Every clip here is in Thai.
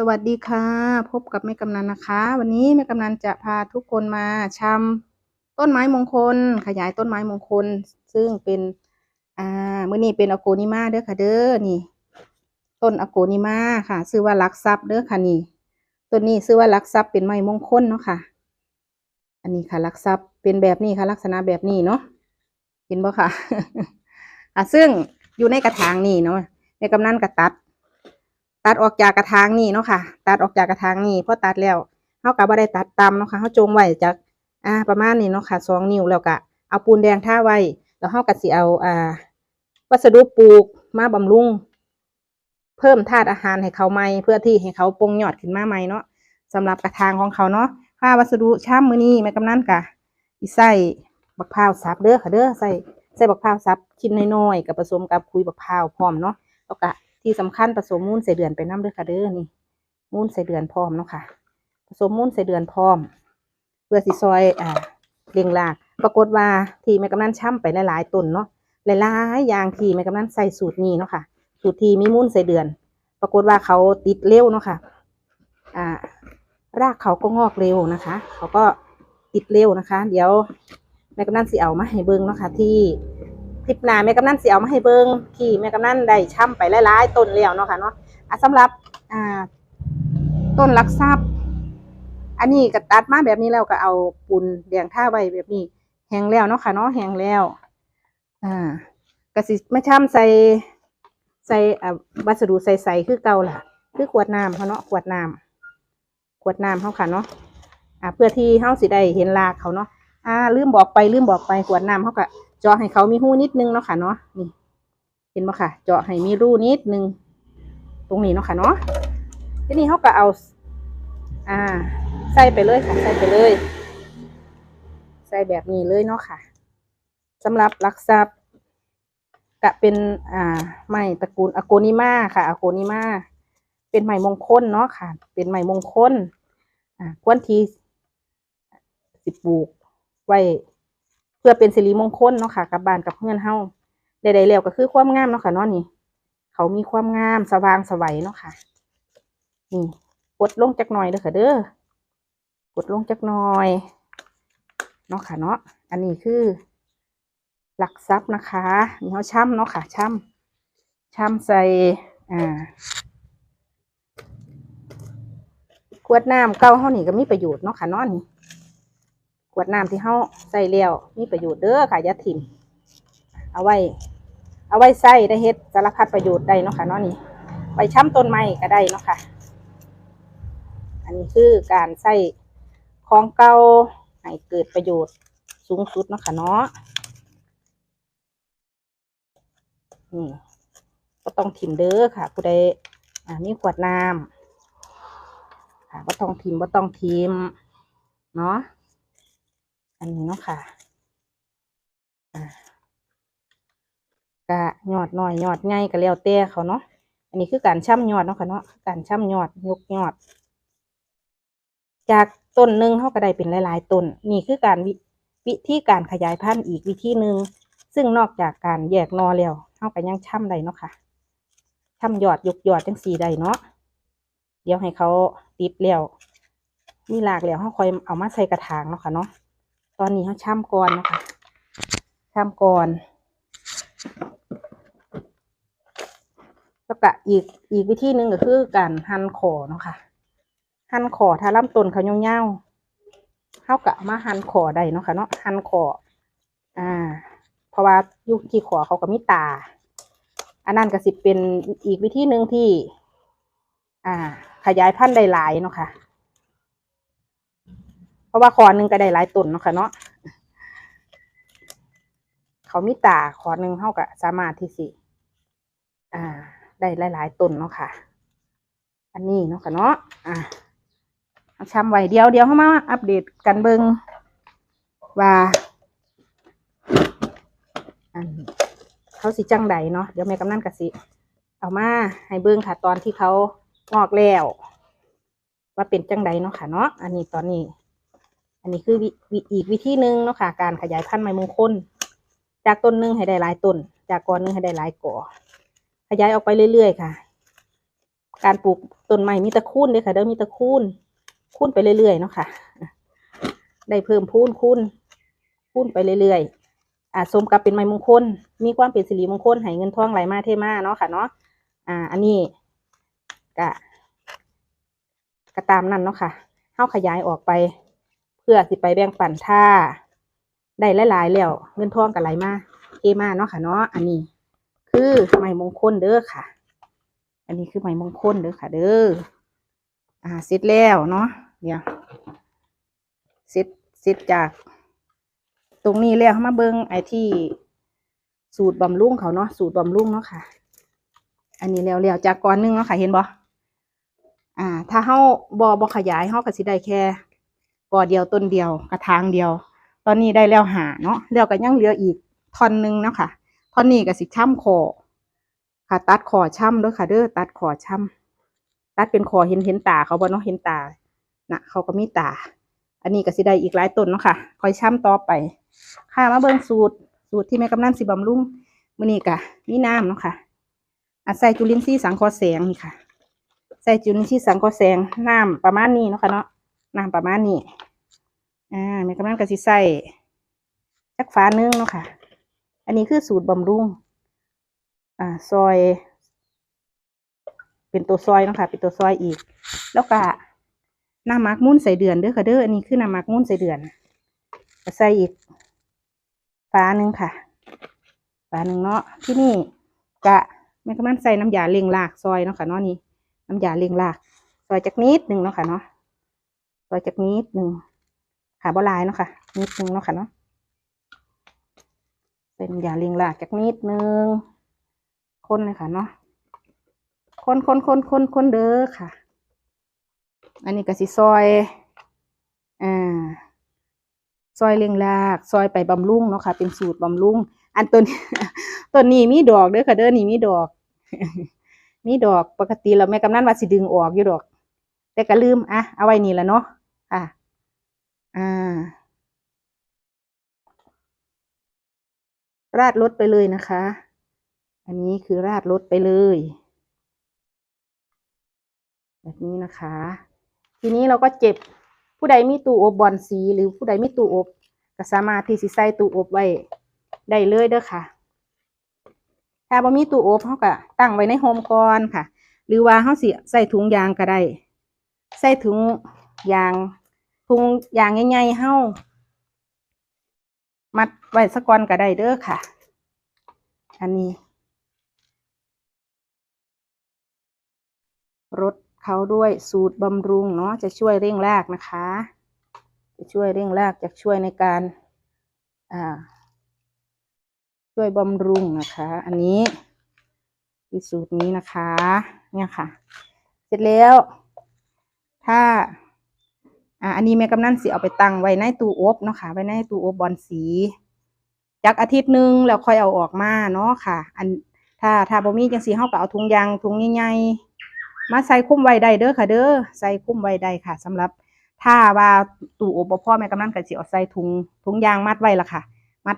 สวัสดีค่ะ พบกับแม่กำนันนะคะ วันนี้แม่กำนันจะพาทุกคนมาชำต้นไม้มงคล ขยายต้นไม้มงคล ซึ่งเป็นอ่ามื่อนี้เป็นอโกนิมาเด้อค่ะเด้อนี่ ต้นอโกนิมาค่ะชื่อว่าลักซับเด้อค่ะนี่ต้นนี้ชื่อว่าลักซับเป็นไม้มงคลเนาะค่ะ อันนี้ค่ะลักซับเป็นแบบนี้ค่ะ ลักษณะแบบนี้เนาะเห็นบ่ค่ะอะซึ่งอยู่ในกระถางนี่เนาะแม่กำนันก็ตัด ตัดออกจากกระถางนี่เนาะค่ะ ตัดออกจากกระถางนี่พอตัดแล้วเฮาก็บ่ได้ตัดตำเนาะค่ะเฮาจงไว้จากอ่าประมาณนี้เนาะค่ะสองนิ้วแล้วก็เอาปูนแดงท่าไว้แล้วเฮาก็สิเอาอ่าวัสดุปลูกมาบำรุง เพิ่มธาตุอาหารให้เขาใหม่เพื่อที่ให้เขาปงยอดขึ้นมาใหม่เนาะสำหรับกระถางของเขาเนาะค่าวัสดุช่ำมือนี้แม่กำนันกะอีใส่บักพร้าวสับเด้อค่ะเด้อใส่ใส่บักพร้าวสับชิ้นน้อยๆกับผสมกับคุยบักพร้าวพร้อมเนาะแล้วก็ ที่สำคัญผสมมูลใส่เดือนไปน้ำเด้อค่ะเด้อนี่มูลใส่เดือนพร้อมเนาะค่ะ ผสมมูลใส่เดือนพร้อม เพื่อสิซอยอ่าเลียงราก ปรากฏว่าที่แม่กำนันช่ำไปหลายๆต้นเนาะหลายๆอย่างที่แม่กำนันใส่สูตรนี้เนาะค่ะ สูตรที่มีมูลใส่เดือน ปรากฏว่าเขาติดเร็วเนาะค่ะ อ่า รากเขาก็งอกเร็วนะคะ เขาก็ติดเร็วนะคะ เดี๋ยวแม่กำนันสิเอามาให้เบิ้งเนาะค่ะที่ คลิปหน้าแม่กำนันสิเอามาให้เบิ้งที่แม่กำนันได้ช่ำไปหลายๆต้นแล้วเนาะค่ะเนาะอะสำหรับอ่าต้นลักซับอันนี้ก็ตัดมาแบบนี้แล้วก็เอาปูนแดงท่าไว้แบบนี้ แห้งแล้วเนาะค่ะเนาะแห้งแล้ว อ่ากสิไม่ช่ำใส่ใส่อ่าวัสดุใส่ๆคือเก่าล่ะ คือขวดน้ำเขาเนาะขวดน้ำขวดน้ำเขาค่ะเนาะอ่าเพื่อที่เขาสิได้เห็นรากเขาเนาะอ่าลืมบอกไปลืมบอกไปขวดน้ำเขาก็ เจาะให้เขามีหูนิดนึงเนาะค่ะเนาะนี่เห็นบ่ค่ะ เจาะให้มีรูนิดนึง ตรงนี้เนาะค่ะเนาะทีนี้เขาก็เอา อ่า ใส่ไปเลยค่ะ ใส่ไปเลย ใส่แบบนี้เลยเนาะค่ะสำหรับลักซับก็เป็นอ่าไม้ตระกูลอโกนิมาค่ะอโกนิมาเป็นไม้มงคลเนาะค่ะ เป็นไม้มงคลอ่าควรทีสิปลูกไว้ เพื่อเป็นสิริมงคลเนาะค่ะกับบ้านกับเพื่อนเฮาใดๆแล้วก็คือความงามเนาะค่ะเนาะนี่ เขามีความงามสว่างสวัยเนาะค่ะ นี่กดลงจักหน่อยเด้อค่ะเด้อกดลงจักหน่อยเนาะค่ะเนาะอันนี้คือ หลักทรัพย์นะคะนี่เขาช่ำเนาะค่ะช่ำช่ำใส่อ่าขวดน้ำเก่าเฮานี่ก็มีประโยชน์เนาะค่ะนาะนี่ วดน้ำที่เฮาใส่แล้วมีประโยชน์เด้อค่ะยาถิ่มเอาไว้ เอาไว้ใส่ได้เฮ็ดสารพัดประโยชน์ได้เนาะค่ะเนาะนี่ไปช่ำต้นไม้ก็ได้เนาะค่ะ อันนี้คือการใส่ของเก่าให้เกิดประโยชน์สูงสุดเนาะค่ะเนาะนี่ก็ต้องถิ่มเด้อค่ะผู้ใดอ่ามีขวดน้ำค่ะก็ต้องถิ่มก็ต้องถิ่มเนาะ อันนี้เนาะค่ะกะยอดหน้อยยอดใหญ่ก็แล้วแต่เขาเนาะอันนี้คือการช่ำยอดเนาะค่ะเนาะการช่ำยอดยกยอด จากต้นหนึ่งเขาก็ได้เป็นหลาย ๆต้นนี่คือการวิวิธีการขยายพันธุ์อีกวิธีหนึ่งซึ่งนอกจากการแยกนอแล้วเขาก็ยังช่ำได้เนาะค่ะช่ำยอดยกยอดจังสีได้เนาะเดี๋ยวให้เขาติดแล้วมีหลากแล้วเขาคอยเอามาใส่กระถางเนาะค่ะเนาะ ตอนนี้เขาช่ำก่อนนะคะช่ำก่อน แล้วก็อีกอีกวิธีหนึ่งก็คือการหั่นขอเนาะค่ะหั่นขอถ้าลำต้นเขาเงาๆเข้ากะมาหั่นขอได้เนาะค่ะเนาะหั่นขออ่า เพราะว่ายุคที่ขอเขาก็มีตา อันนั้นก็สิเป็นอีกวิธีหนึ่งที่ อ่า ขยายพันธุ์ได้หลายเนาะค่ะ ราะว่าขอหนึ่งก็ได้หลายต้นเนาะค่ะเนาะเขามีตาขอหนึ่งเขาก็สามารถที่สิอ่า ได้หลายๆต้นเนาะค่ะ อันนี้เนาะค่ะเนาะอ่าเอาชำไว้เดียวเดียวเข้ามาอัปเดตกันเบิงว่าอันเขาสิจังใดเนาะเดี๋ยวแม่กำนันกะสิ เอามาให้เบิ้งค่ะ ตอนที่เขางอกแล้ว ว่าเป็นจังใดเนาะค่ะเนาะอันนี้ตอนนี้ นนี้คือวิวิอีกวิธีหนึ่งเนาะค่ะ การขยายพันธุ์ไม้มงคล จากต้นหนึ่งให้ได้หลายต้น จากกอหนึ่งให้ได้หลายกอขยายออกไปเรื่อยๆค่ะ การปลูกต้นไม้มีตะคูนเลยค่ะเด้อมีตะคูนคูนไปเรื่อยๆเนาะค่ะ ได้เพิ่มพูนคูนคูนไปเรื่อยๆอ่าสมกับเป็นไม้มงคล มีความเป็นสิริมงคลให้เงินทองไหลมาเทมาเนาะค่ะเนาะอ่า อันนี้กะกะตามนั่นเนาะค่ะเข้าขยายออกไป พื่อสิไปแบ่งปันท่าได้หลายๆแล้วเงินทองก็ไหลมาเทมาเนาะค่ะเนาะอันนี้คือไม้มงคลเด้อค่ะ อันนี้คือไม้มงคลเด้อค่ะ เด้ออ่าเสร็จแล้วเนาะเดี๋ยวเสร็จเสร็จจาก ตรงนี้แล้วมาเบิงไอที่สูตรบำรุงเขาเนาะสูตรบำรุงเนาะค่ะ อันนี้แล้วแล้วจากก้อนนึงเนาะค่ะเห็นบ่อ่า ถ้าเฮาบ่บ่ขยายเฮาก็สิได้แค่ กอเดียวต้นเดียวกระถางเดียว ตอนนี้ได้แล้วหาเนาะแล้วก็ยังเหลืออีกท่อนหนึงเนาะค่ะท่อนนี้ก็สิช่ำคอค่ะ ตัดคอช่ำด้อค่ะ เด้อตัดคอช่ำตัดเป็นคอเห็นเห็นตาเขาบ่เนาะเห็นตานะเขาก็มีตา อันนี้ก็สิได้อีกหลายต้นเนาะค่ะคอยช่ำต่อไป ค่ะมาเบิ่งสูตรสูตรที่แม่กำนันสิบำรุงมื้อนี้กะมีน้ำเนาะค่ะอาใส่จุลินทรีย์สังเคราะห์แสงนี่ค่ะใส่จุลินทรีย์สังเคราะห์แสงน้ำประมาณนี้เนาะค่ะเนาะ น้ำประมาณนี้ อ่าแม่กำนันก็สิใส่จักฟ้าหนึ่งเนาะค่ะ อันนี้คือสูตรบำรุง อ่า ซอย เป็นตัวซอยเนาะค่ะ เป็นตัวซอยอีก แล้วก็น้ำมักมุ้นใส่เดือนเด้อค่ะเด้อ อันนี้คือน้ำมักมุ้นใส่เดือนก็ใส่อีกฟ้าหนึ่งค่ะฟ้าหนึ่งเนาะ ที่นี่กะแม่กำลังใส่น้ำยาเลียงลากซอยเนาะค่ะเนาะนี่ น้ำยาเลียงลาก ซอยจากนิดหนึ่งเนาะค่ะเนาะ ซอยจากนิดหนึ่งขาบลายเนาะค่ะนิดหนึ่งเนาะค่ะเนาะใส่น้ำยาเลียงลากจากนิดหนึ่งคนเลยค่ะเนาะคนคนคนคนคนเด้อค่ะ อันนี้ก็สิซอยอ่าซอยเลียงลากซอยไปบำรุงเนาะค่ะ เป็นสูตรบำรุง อันตัวนี้ตัวนี้มีดอกเด้อค่ะเด้อนี่มีดอก มีดอกปกติเราแม่กำนันว่าสิดึงออกอยู่ดอก แต่ก็ลืมอะเอาไว้นี่แหละเนาะ อะ อ่า ราดรถไปเลยนะคะ อันนี้คือราดรถไปเลย แบบนี้นะคะ ทีนี้เราก็เจ็บผู้ใดมีตู้อบบอลสีหรือผู้ใดมีตู้อบก็สามารถที่สิใส่ตู้อบไว้ได้เลยเด้อค่ะ ถ้าบ่มีตู้อบเฮาก็ตั้งไว้ในโฮมก่อนค่ะ หรือว่าเฮาสิใส่ถุงยางก็ได้ ใส่ถุง ยางถุงยางใหญ่ๆเฮ้ามัดไว้สักก่อนก็ได้เด้อค่ะ อันนี้รดเขาด้วยสูตรบำรุงเนาะจะช่วยเร่งรากนะคะ จะช่วยเร่งรากจะช่วยในการอ่าช่วยบำรุงนะคะ อันนี้คือสูตรนี้นะคะ เนี่ยค่ะ เสร็จแล้ว ถ้า อ่าอันนี้แม่กำนันสิเอาไปตั้งไว้ในตู้อบเนาะค่ะ ไว้ในตู้อบบอลสีจากอาทิตย์หนึ่งแล้วค่อยเอาออกมาเนาะค่ะ อันถ้าถ้าบ่มีจังสีเฮาก็เอาถุงยางถุงใหญ่ๆมาใส่คุ้มไว้ได้เด้อค่ะ เด้อใส่คุ้มไว้ได้ค่ะสำหรับ ถ้าว่าตู้อบบ่พอแม่กำนันก็สิเอาใส่ถุงถุงยางมัดไว้ละค่ะ มัด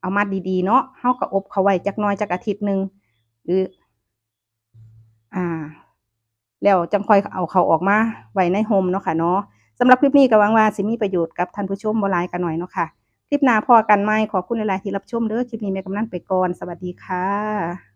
เอามัดดีๆเนาะเฮาก็อบเขาไว้จักน้อยจักอาทิตย์หนึ่งหรือ อ่า แล้วจังค่อยเอาเขาออกมาไว้ในโฮมเนาะค่ะเนาะ สำหรับคลิปนี้ก็หวังว่าสิมีประโยชน์กับท่านผู้ชมบ่หลายกันหน่อยเนาะค่ะคลิปหน้าพอกันไหมขอคุณหลายๆที่รับชมเด้อคลิปนี้แม่กำนันไปก่อนสวัสดีค่ะ